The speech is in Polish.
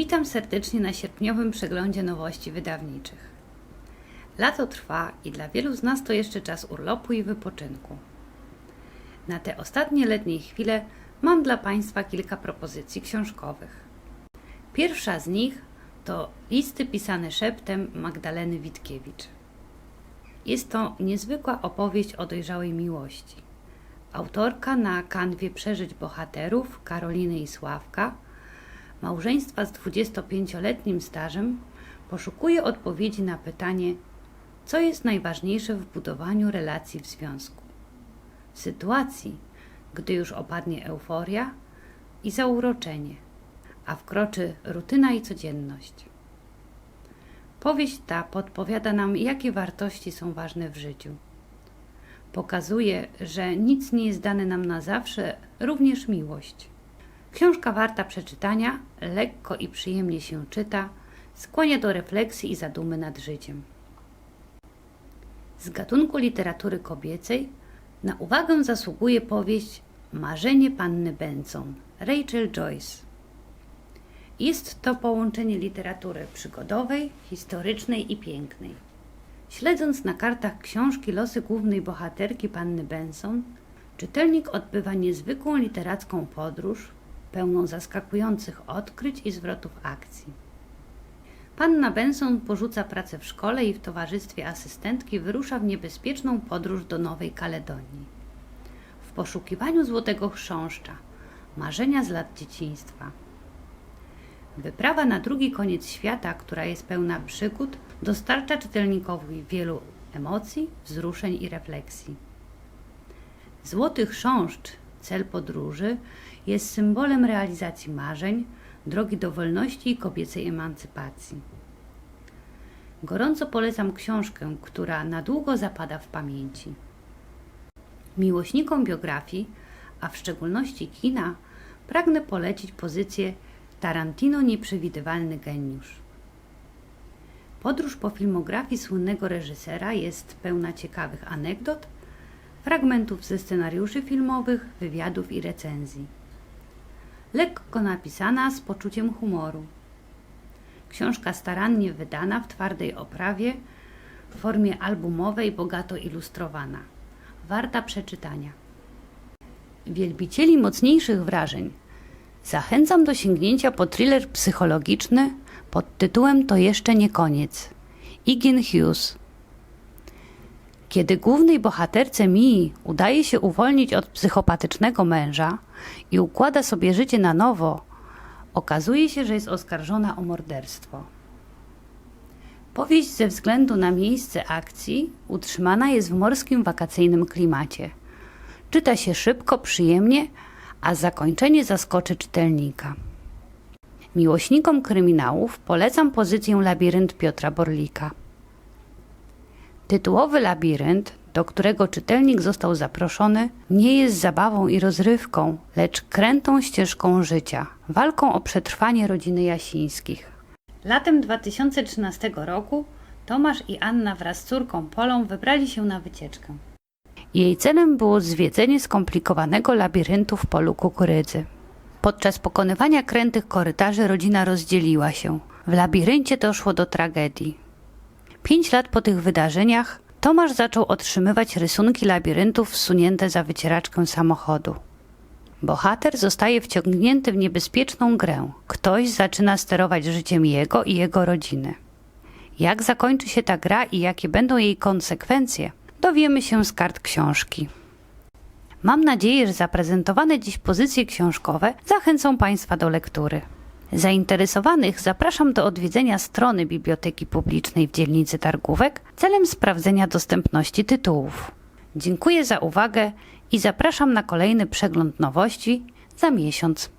Witam serdecznie na sierpniowym przeglądzie nowości wydawniczych. Lato trwa i dla wielu z nas to jeszcze czas urlopu i wypoczynku. Na te ostatnie letnie chwile mam dla Państwa kilka propozycji książkowych. Pierwsza z nich to listy pisane szeptem Magdaleny Witkiewicz. Jest to niezwykła opowieść o dojrzałej miłości. Autorka na kanwie przeżyć bohaterów Karoliny i Sławka, małżeństwa z 25-letnim stażem, poszukuje odpowiedzi na pytanie, co jest najważniejsze w budowaniu relacji w związku. W sytuacji, gdy już opadnie euforia i zauroczenie, a wkroczy rutyna i codzienność. Powieść ta podpowiada nam, jakie wartości są ważne w życiu. Pokazuje, że nic nie jest dane nam na zawsze, również miłość. Książka warta przeczytania, lekko i przyjemnie się czyta, skłania do refleksji i zadumy nad życiem. Z gatunku literatury kobiecej na uwagę zasługuje powieść Marzenie Panny Benson Rachel Joyce. Jest to połączenie literatury przygodowej, historycznej i pięknej. Śledząc na kartach książki losy głównej bohaterki Panny Benson, czytelnik odbywa niezwykłą literacką podróż, pełną zaskakujących odkryć i zwrotów akcji. Panna Benson porzuca pracę w szkole i w towarzystwie asystentki wyrusza w niebezpieczną podróż do Nowej Kaledonii. W poszukiwaniu złotego chrząszcza, marzenia z lat dzieciństwa. Wyprawa na drugi koniec świata, która jest pełna przygód, dostarcza czytelnikowi wielu emocji, wzruszeń i refleksji. Złoty chrząszcz, cel podróży, jest symbolem realizacji marzeń, drogi do wolności i kobiecej emancypacji. Gorąco polecam książkę, która na długo zapada w pamięci. Miłośnikom biografii, a w szczególności kina, pragnę polecić pozycję Tarantino Nieprzewidywalny geniusz. Podróż po filmografii słynnego reżysera jest pełna ciekawych anegdot, fragmentów ze scenariuszy filmowych, wywiadów i recenzji. Lekko napisana z poczuciem humoru. Książka starannie wydana w twardej oprawie, w formie albumowej, bogato ilustrowana. Warta przeczytania. Wielbicieli mocniejszych wrażeń zachęcam do sięgnięcia po thriller psychologiczny pod tytułem To jeszcze nie koniec. Igin Hughes. Kiedy głównej bohaterce Mii udaje się uwolnić od psychopatycznego męża i układa sobie życie na nowo, okazuje się, że jest oskarżona o morderstwo. Powieść ze względu na miejsce akcji utrzymana jest w morskim wakacyjnym klimacie. Czyta się szybko, przyjemnie, a zakończenie zaskoczy czytelnika. Miłośnikom kryminałów polecam pozycję Labirynt Piotra Borlika. Tytułowy labirynt, do którego czytelnik został zaproszony, nie jest zabawą i rozrywką, lecz krętą ścieżką życia, walką o przetrwanie rodziny Jasińskich. Latem 2013 roku Tomasz i Anna wraz z córką Polą wybrali się na wycieczkę. Jej celem było zwiedzenie skomplikowanego labiryntu w polu kukurydzy. Podczas pokonywania krętych korytarzy rodzina rozdzieliła się. W labiryncie doszło do tragedii. Pięć lat po tych wydarzeniach Tomasz zaczął otrzymywać rysunki labiryntów wsunięte za wycieraczkę samochodu. Bohater zostaje wciągnięty w niebezpieczną grę. Ktoś zaczyna sterować życiem jego i jego rodziny. Jak zakończy się ta gra i jakie będą jej konsekwencje, dowiemy się z kart książki. Mam nadzieję, że zaprezentowane dziś pozycje książkowe zachęcą Państwa do lektury. Zainteresowanych zapraszam do odwiedzenia strony Biblioteki Publicznej w dzielnicy Targówek celem sprawdzenia dostępności tytułów. Dziękuję za uwagę i zapraszam na kolejny przegląd nowości za miesiąc.